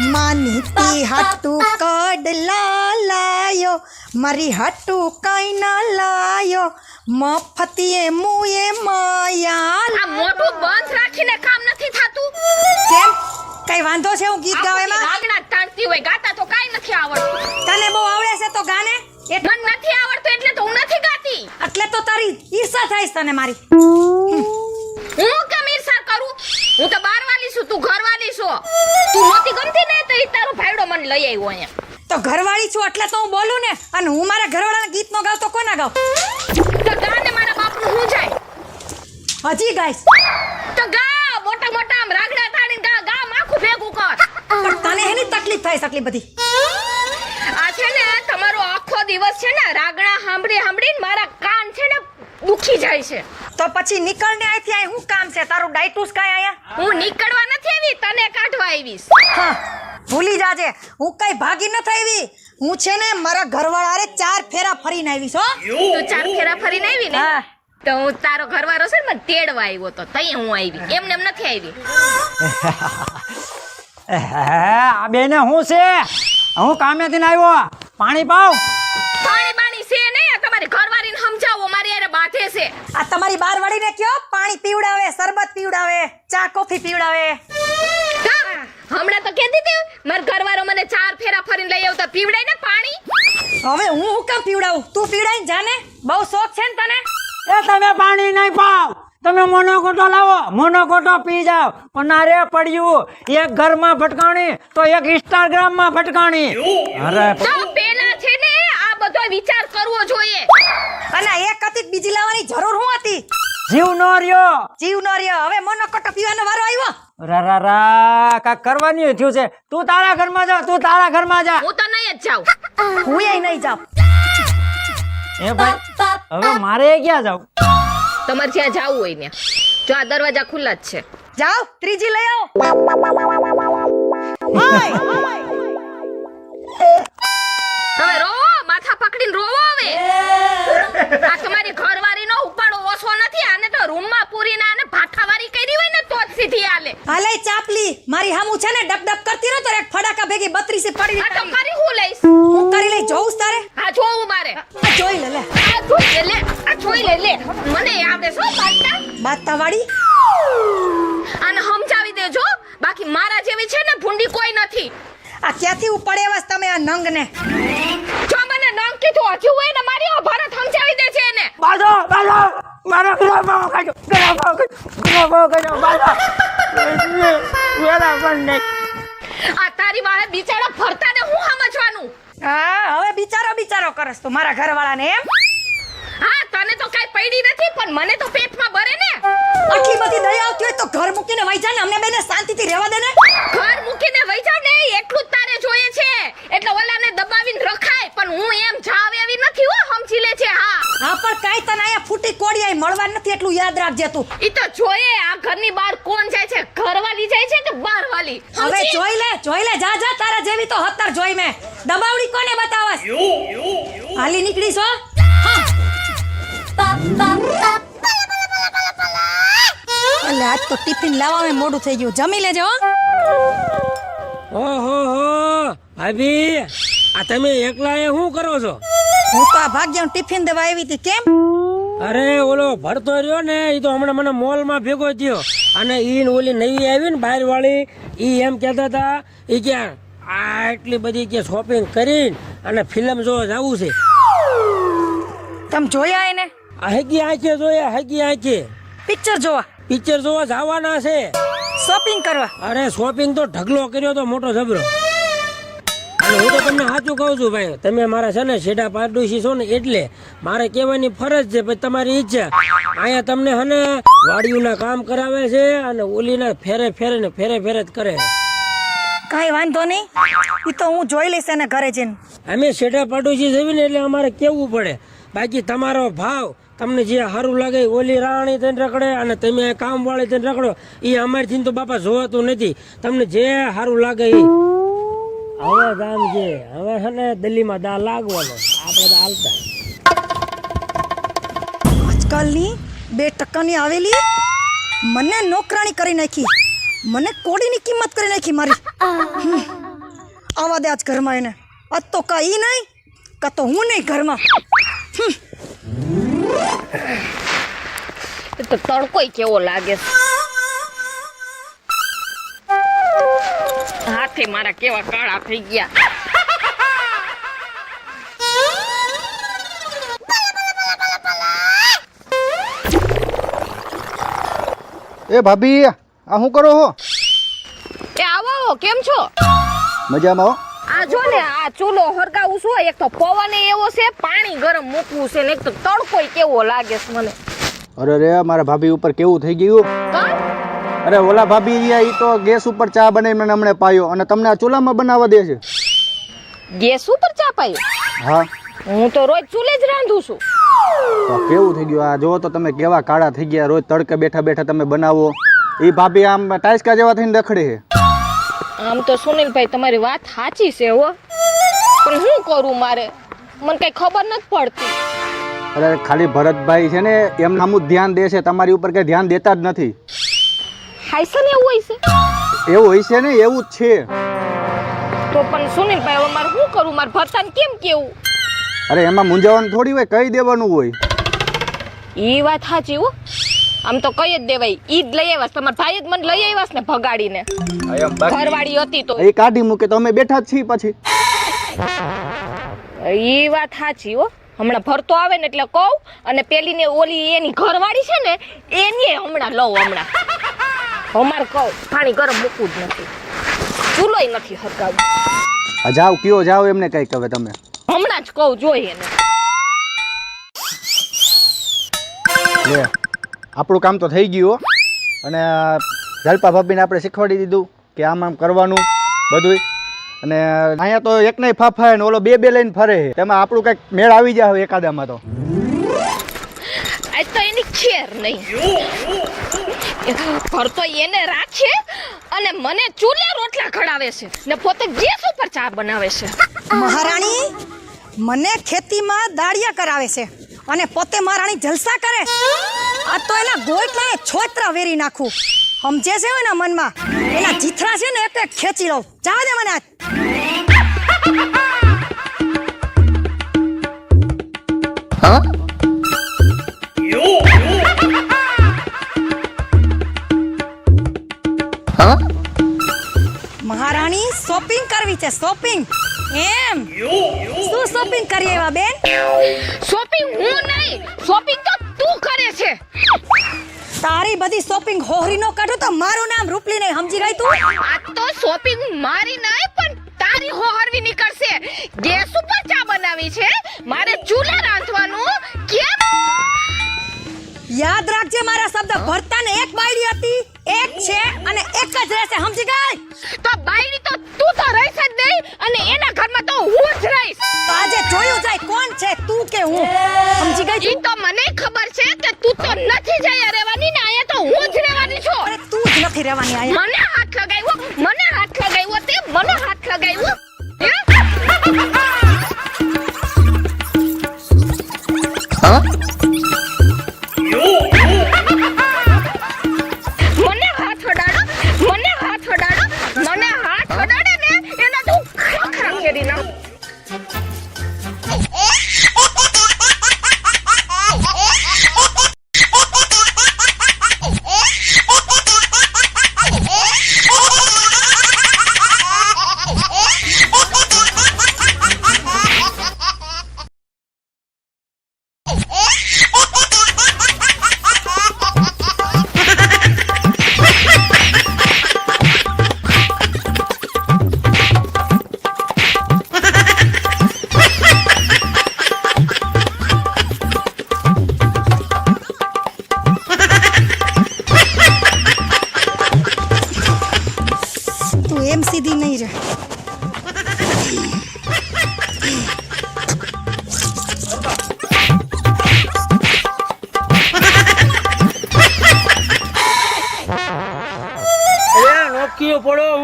માનીતી હાટુ કડલા લાયો મારી હાટુ કઈ ના લાયો મફતીએ મુએ માયા આ મોઢું બંધ રાખીને કામ નથી થાતું? કેમ? કઈ વાંધો છે હું ગીત ગાવ આખો દી એમાં રાગણા તાણતી હોય ગાતા તો કાઈ નથી આવડતું. તને બહુ આવડે છે તો ગાને? એ મને નથી આવડતું એટલે તો હું નથી ગાતી. એટલે તો તારી ઈર્ષા થાય છે તને મારી. હું કેમ લઈ આવ્યો અહીંયા. તો ઘરવાળી છું એટલે તો હું બોલું ને અને હું મારા ઘરવાળાના ગીત નો ગાવ તો કોના ગાવ તો ગા ને મારા બાપનું હું જાય? હજી ગાઈશ. તો ગા મોટા મોટા આમ રાગડા તાણીને ગા ગા માખું ભેગું કર. પણ તને એની તકલીફ થાય આટલી બધી? આ છે ને તમારો આખો દિવસ છે ને રાગડા સાંભળી સાંભળીને મારા કાન છે ને દુખી જાય છે. તો પછી નીકળ ને અહીંથી અહીં શું કામ છે? તારું ડાયટુસ કાય આયા હું નીકળવા નથી આવી તને કાઢવા આવીશ. હા. ભૂલી જાજે. હું કઈ ભાગી ન આવી હું છે ને મારા ઘરવાળા રે ચાર ફેરા ફરીને આવીશ હો. તું ચાર ફેરા ફરીને આવી ને? તો હું તારો ઘરવાળો છે ને મને તેડવા આવ્યો તો. તઈ હું આવી. એમને એમ નથી આવી. હે આ બેને શું છે? હું કામેથી આવ્યો? પાણી પાવ. પાણી બાણી છે નહીં આ તમારી ઘરવાળીને સમજાવો મારી યારે બાથે છે. આ તમારી બાર વાળીને કયો? પાણી પીવડાવે શરબત પીવડાવે ચા કોફી પીવડાવે. હા, હમણાં તો કહેતી હતી મારો ઘરવાળો મને ચાર ફેરા ફરીને લઈ આવતા પીવડાય ને પાણી? હવે હું હું કામ પીવડાવું? તું પીવડાઈને જાને બહુ શોખ છે ને તને? એ તમે પાણી નહીં પાવ. તમે મોનોકોટો લાવો મોનોકોટો પી જાઓ. પણ અરે પડ્યું એક ઘરમાં ભટકાણી તો એક ઇન્સ્ટાગ્રામમાં ભટકાણી. અરે તો પેલા છે ને આ બધો વિચાર કરવો જોઈએ. અને એક હતી બીજી લાવવાની જરૂર હું હતી? જીવ નો રહ્યો. જીવ નો રહ્યો. હવે મોનોકોટો પીવાનો વારો આવ્યો. રા રા રા કાંઈક કરવાનું થયું છે. તું તારા ઘરમાં જા તું તારા ઘરમાં જા. હું તો નહીં જ જાઉં. હું એ નહીં જાઉં. એ ભાઈ હવે મારે ક્યાં જાવ તમારે જ્યાં જાવું હોય ને જો આ દરવાજા ખુલ્લા જ છે. જાઓ ત્રીજી લઈ આવો. હવે નથી. આ ક્યાંથી ઉપાડે વાસ તમે આ નંગ ને જો મને નંગ કીધું હજુ હોય ને મારી ભારત સમજાવી દે છે એને. બાજો બાજો મારો ગ્રાફો કાઢો ગ્રાફો ગ્રાફો કાઢો બાજો વેલા પણ નહીં. આ તારી વાહે બિચારા ફરતા ને હું સમજવાનું? હા હવે બિચારો બિચારો કરસ તો મારા ઘરવાળાને એમ? હા તને તો કાઈ પડી નથી પણ મને તો પેટમાં ભરે ને. આટલી બધી દયા આવતી હોય તો ઘર મૂકીને વહી જા ને અમને બેને શાંતિથી રહેવા દે ને ઘર મૂકીને વઈ જાવ ને એટલું જ તારે જોઈએ છે એટલે ઓલાને દબાવીને રખાય પણ હું એમ જાવ એવી નથી હો સમજી લે છે હા હા પણ કાંઈ તને અહીંયા ફૂટી કોડી આઈ મળવા નથી એટલું યાદ રાખજે તું. ઈ તો જોઈએ આ ઘરની બહાર કોણ જાય છે? ઘરવાલી જાય છે કે બહારવાલી હવે જોઈ લે જોઈ લે જા જા તારા જેવી તો હતર જોઈ મે. દબાવડી કોને બતાવસ હાલી નીકળી છો એટલે આજ તો ટિફિન લાવવામાં મોડું થઈ ગયું. જમી લેજો હો. ઓહો હો ભાભી આ તમે એકલા એ શું કરો છો? હું તો આ ભાગ્ય ટિફિન દેવા આવી હતી. કેમ? અરે ઓલો ભરતો રહ્યો ને એ તો હમણાં મને મોલમાં ભેગો થયો. અને ઈ ઓલી નવી આવી ને બહાર વાળી ઈ એમ કહેતા હતા ઈ કે આ એટલી બધી કે શોપિંગ કરીને અને ફિલ્મ જોવા જવું છે. તમે જોયા એને? હગી આંખે જોયા હગી આંખે. પિક્ચર જોવા? પિક્ચર જોવા જવાના છે. શોપિંગ કરવા? અરે શોપિંગ તો ઢગલો કર્યો તો મોટો જબરો હું તો તમને સાચું કહું છું ભાઈ તમે મારા છે ને છેડા પાડોશી છો ને એટલે મારે કહેવાની ફરજ છે ભાઈ તમારી ઈચ્છા. અહીંયા તમને છે ને વાડીઓના કામ કરાવે છે અને ઓલીના ફેરે ફેરે ને ફેરે ફેરે જ કરે. કાંઈ વાંધો નહીં. એ તો હું જોઈ લઈશ એને ઘરે જઈને. અમે છેડા પાડોશી જવી ને એટલે અમારે કેવું પડે? બાકી તમારો ભાવ તમને જે સારું લાગે ઓલી રાણી થઈને રખડે અને તમે કામ વાળી થઈને રખડો એ અમારથી તો બાપા જોવાતું નથી. તમને જે સારું લાગે એ હવે દામ છે હવે છે ને દિલ્હીમાં દા લાગવાનો આપણે તો હાલતા. આજકાલની બે ટકાની આવેલી મને નોકરાણી કરી નાખી મને કોડીની કિંમત કરી નાખી મારી. હમ. આવા દે આજ ઘરમાં એને. આજ તો કા ઈ નહીં કા તો હું નહીં ઘરમાં. એ તો તડકોય કેવો લાગે છે. હાથે મારા કેવા કાળા થઈ ગયા. એ ભાભી આ શું કરો હો? એ આવો કેમ છો? મજામાં હો. આ જો ને આ ચૂલો હરગાવું છું એક તો પવન એવો છે પાણી ગરમ મૂકવું છે ને એક તો તડકોય કેવો લાગે છે મને. અરે રે મારા ભાભી ઉપર કેવું થઈ ગયું? અરે ઓલા ભાભી રહ્યા ઈ તો ગેસ ઉપર ચા બનાવીને હમણે પાયો અને તમને આ ચૂલામાં બનાવવા દે છે. ગેસ ઉપર ચા પાયો? હા. હું તો રોજ ચૂલે જ રાંધું છું. તો કેવું થઈ ગયું? આ જો તો તમે કેવા કાળા થઈ ગયા રોજ તડકે બેઠા બેઠા તમે બનાવો. એ ભાભી આમ ટાઈસકા જેવા થઈને રખડે છે. આમ તો સુનિલભાઈ તમારી વાત સાચી છે હો. પણ શું કરું મારે? મને કઈ ખબર નથી પડતી. અરે ખાલી ભરતભાઈ છે ને એમ નામું ધ્યાન દે છે. તમારી ઉપર કઈ ધ્યાન દેતા જ નથી. હાઈસન એવું હોય છે? એવું હોય છે ને એવું જ છે. તો પણ સુનિલભાઈ હવે મારે શું કરું? મારે ભરતાને કેમ કેવું? અરે એમાં મૂંઝાવાનું થોડી હોય કહી દેવાનું હોય? એ વાત સાચી હો. આમ તો કઈ જ દેવાય. ઈ જ લઈ આવ્યા છે. તમારા ભાઈ જ મને લઈ આવ્યા છે ને ભગાડીને. ઘરવાળી હતી તો. એ કાઢી મૂકે તો અમે બેઠા જ છીએ પછી. એ વાત સાચી હો. હમણાં ભરતો આવે ને એટલે કહું. અને પેલી ને ઓલી એની ઘરવાળી છે ને એની હમણાં લઉં હમણાં. અમારે કહું પાણી ગરમ મૂકવું જ નથી. ચૂલોય નથી હરગાવું જાઓ કયો જાઓ એમને કંઈક કહે તમે. હમણાં જ કહું જોઈએ એને. લે આપણું કામ તો થઈ ગયું હો. અને જલપા ભાભીને આપણે શીખવાડી દીધું કે આમ આમ કરવાનું બધું અને અહીંયા તો એક નહીં ફાફાય ને ઓલો બે બે લઈને ફરે છે. તેમાં આપણું કંઈક મેળ આવી જાય એકાદામાં તો. આજ તો એની ખેર નહીં. ભરતો એને રાખે અને મને ચૂલે રોટલા ખડાવે છે ને પોતે ગેસ ઉપર ચા બનાવે છે. મહારાણી મને ખેતીમાં દાળિયા કરાવે છે અને પોતે મહારાણી જલસા કરે. આ તો એના ગોટલા છોતરા વેરી નાખું. સમજે છે એના મનમાં? એના જીથરા છે ને એક એક ખેંચી લઉં. ચા દે મને આજ. મહારાણી શોપિંગ કરવી છે શોપિંગ એમ શું શોપિંગ કરી એવા બેન શોપિંગ હું નહીં શોપિંગ તો તું કરે છે. તારી બધી શોપિંગ હોહરી નો કાઢો તો મારું નામ રૂપલી નહીં સમજી ગઈ તું? આ તો શોપિંગ મારી નહીં પણ તારી હોહરવી નીકળશે. ગેસ ઉપર ચા બનાવી છે. મારે ચૂલા રાંધવાનું. કેમ? યાદ રાખજે મારા શબ્દ ભરતાને એક બાયડી હતી. એક છે અને એક જ રહેશે. સમજી ગઈ? તો બાયડી તો તું તો રહીશ જ નહીં અને એના ઘરમાં તો હું જ રહીશ. તો આજે જોયું જાય કોણ છે તું કે હું? સમજી ગઈ ઈ તો મને ખબર છે કે તું તો નથી જઈ રહેવાની ને અહીંયા તો હું જ રહેવાની છું. અરે તું જ નથી રહેવાની આયા મને હાથ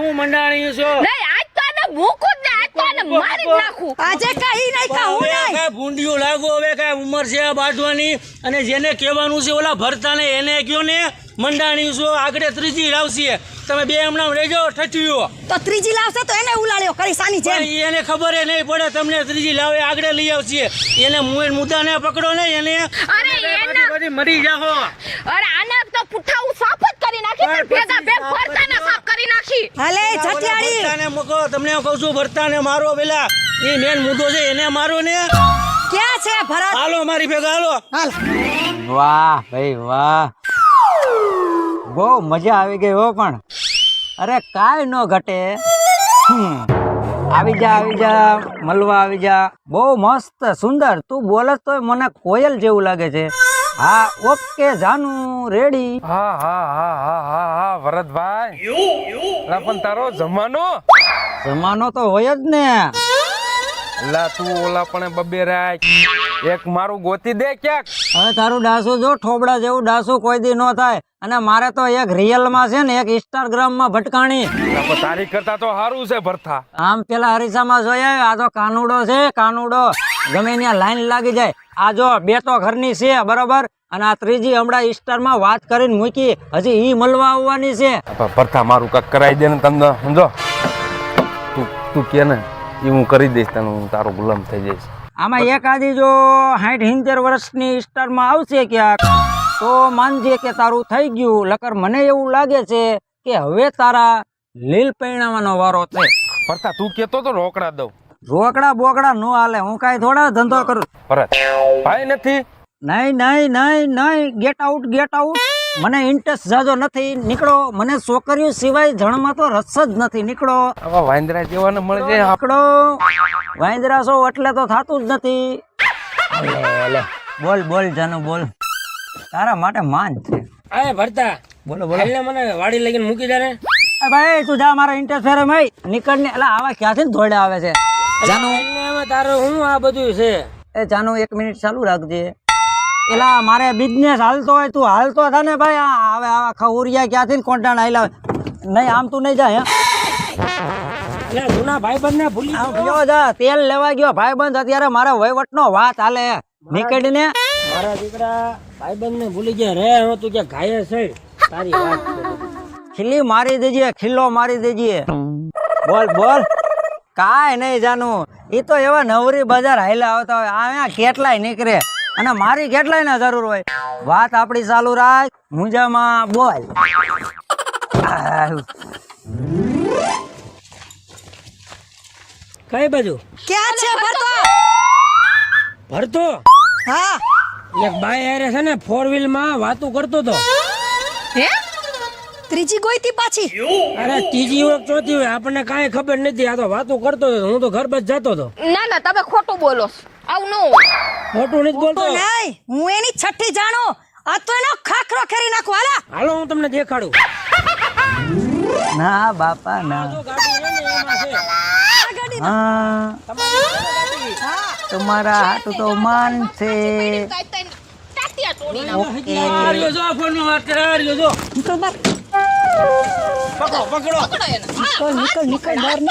હું મંડાણી છું? નહીં આજ તો આને મૂકું જ ને આજ તો આને મારી જ નાખું. આજે કઈ નહીં કહું નહીં. કાંઈ ભૂંડિયું લાગો હવે કાંઈ ઉંમર છે બાંધવાની. અને જેને કહેવાનું છે ઓલા ભરતાને એને કયો ને મંડાણી છો. આગળ ત્રીજી લાવશે. તમે બે હમણાં રહેજો ઠઠ્યું. તો ત્રીજી લાવશે તો એને ઉલાળ્યો કરી સાની જેમ. એને ખબર એ નહીં પડે તમને ત્રીજી લાવે આગળ લઈ આવશે. એને મુદ્દાને પકડો ને એને. અરે એને બધી મરી જાહો. અરે આના તો પુઠ્ઠા હું સાફ જ કરી નાખી પણ ભેગા બે ભરતાને સાફ કરી નાખી. હાલે જઠિયાળી ભરતાને મૂકો. તમને હું કહું છું ભરતાને મારો પેલા. એ મેન મુદ્દો છે એને મારો ને. ક્યાં છે ભરત? હાલો મારી ભેગા હાલો. હાલ. વાહ ભાઈ વાહ. બહુ મજા આવી ગઈ હો પણ. અરે કાંઈ ન ઘટે. હમ. આવી જા આવી જા મળવા આવી જા. બહુ મસ્ત સુંદર. તું બોલસ તો મને કોયલ જેવું લાગે છે. હા ઓકે જાનુ રેડી હા હા હા હા હા હા વરદભાઈ પણ તારો જમાનો? જમાનો તો હોય જ ને. લા તું ઓલા પણ બબે રાખ. એક મારું ગોતી દે ક્યાંક. હવે તારું ડાસુ જો ઠોબડા જેવું ડાસુ કોઈ દી ન થાય. અને મારે તો એક રિયલમાં છે ને એક ઇન્સ્ટાગ્રામમાં ભટકાણી. લા તારી કરતા તો સારું છે ભરથા. આમ પેલા હરીસામાં જોયા આ તો કાનુડો છે કાનુડો. ગમે ત્યાં લાઈન લાગી જાય. આ જો બે તો ઘરની છે બરોબર? અને આ ત્રીજી હમણાં ઇસ્ટારમાં વાત કરીને મૂકી. હજી ઈ મળવા આવવાની છે. ભરથા મારું કાક કરાવી દે ને તમને સમજો? તું તું કે ને? એ હું કરી દઈશ તને હું તારો ગુલામ થઈ જઈશ. આમાં એક આદી જો સાઠ સિત્તેર વર્ષની સ્ટારમાં આવશે ક્યાંક તો માનજે કે તારું થઈ ગયું. લકર મને એવું લાગે છે કે હવે તારા લીલ પૈણાવાનો વારો છે. પરતા તું કેતો તો રોકડા દઉં. રોકડા બોકડા નો હાલે હું કાંઈ થોડા ધંધો કરું. ભાઈ નથી? નહીં નહીં નહીં નહીં ગેટ આઉટ ગેટ આઉટ મને ઇન્ટરેસ્ટ જાજો નથી નીકળો. મને છોકરીઓ સિવાય જણમાં તો રસ જ નથી. નીકળો. આવા વાંદરા જેવાને મળે છે નીકળો. વાંદરા છો એટલે તો થાતું જ નથી. લે. બોલ બોલ જાનો બોલ. તારા માટે માન છે. અરે ભરતા. બોલો બોલો. એટલે મને વાડી લઈને મૂકી દે ને. ભાઈ તું જા મારા ઇન્ટરફેર ભાઈ નીકળ ને એટલે આવા ક્યાંથી ધોડે આવે છે? જાનો તારો હું આ બધું છે? એ જાનો એક મિનિટ ચાલુ રાખજે. એલા મારે બિઝનેસ હાલતો હોય તું હાલતો થા ને ભાઈ આ હવે આવા ખવરિયા ક્યાંથી કોન્ટાણ આવેલા નહીં આમ તું નહીં જાય એટલે જૂના ભાઈબંધ ને ભૂલી ગયો. જા તેલ લેવા ગયો. ભાઈબંધ અત્યારે મારા વહીવટનો વાત હાલે. નીકળીને? મારા દીકરા ભાઈબંધ ને ભૂલી ગયા. રે હવે તું ક્યાં ઘાયે છે? તારી વાત. ખીલી મારી દેજે ખીલ્લો મારી દેજે. બોલ બોલ. કાંઈ નહીં જાનું. એ તો એવા નવરી બજાર હાઈલા આવતા હોય. આ કેટલાય નીકળે? અને મારી કેટલાય ના જરૂર હોય? વાત આપણી ચાલુ રાખ મુંજામાં બોલ. કઈ બાજુ? ક્યાં છે? ભરતો? ભરતો? હા. એક બાય હારે છે ને ફોર વ્હીલમાં વાતો કરતો તો હે? ત્રીજી ગોઈતી પાછી? અરે ત્રીજી હોય ચોથી હોય આપણને કાંઈ ખબર નથી આ તો વાતો કરતો હતો હું તો ઘર બસ જતો હતો. ના ના તમે ખોટું બોલો છો. આવું ન ખોટું નથી બોલતો. નહીં. હું એની છઠ્ઠી જાણો. આ તો એનો ખાખરો ખેરી નાખો. હાલા. હાલો હું તમને દેખાડું. ના બાપા ના. હા. તમારા હાટુ તો માન છે.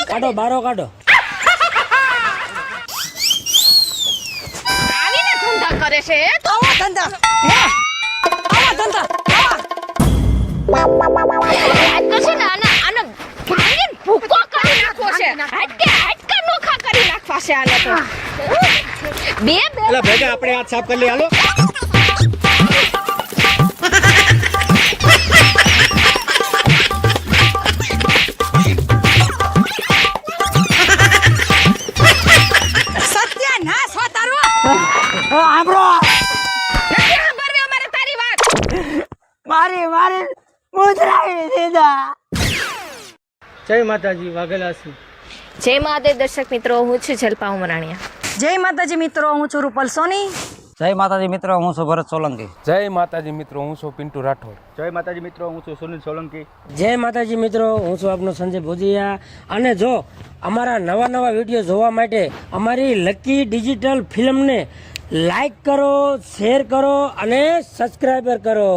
કાઢો બારો ટાટિયા કરે છે આવા ધંધા. હે? આવા ધંધા. આવા. છે ને આને આને ભાંગીને ભૂકો કરી નાખવો છે. હાડકે હાડકા નોખા કરી નાખવા છે આને તો. બે બે ભેગા આપણે હાથ સાફ કરી લઈએ હાલો. દીધા જય માતાજી વાઘેલા છું. જય માતા દર્શક મિત્રો હું છું જલપા ઉમરાણીયા. જય માતાજી મિત્રો હું છું રૂપલ સોની. જય માતાજી મિત્રો હું છું ભરત સોલંકી. જય માતાજી મિત્રો હું છું પિન્ટુ રાઠોડ. જય માતાજી મિત્રો હું છું સુનિલ સોલંકી. જય માતાજી મિત્રો હું છું આપનો સંજય ભોજિયા. અને જો અમારા નવા નવા વીડિયો જોવા માટે અમારી લકી ડિજિટલ ફિલ્મને લાઈક કરો શેર કરો અને સબસ્ક્રાઈબર કરો.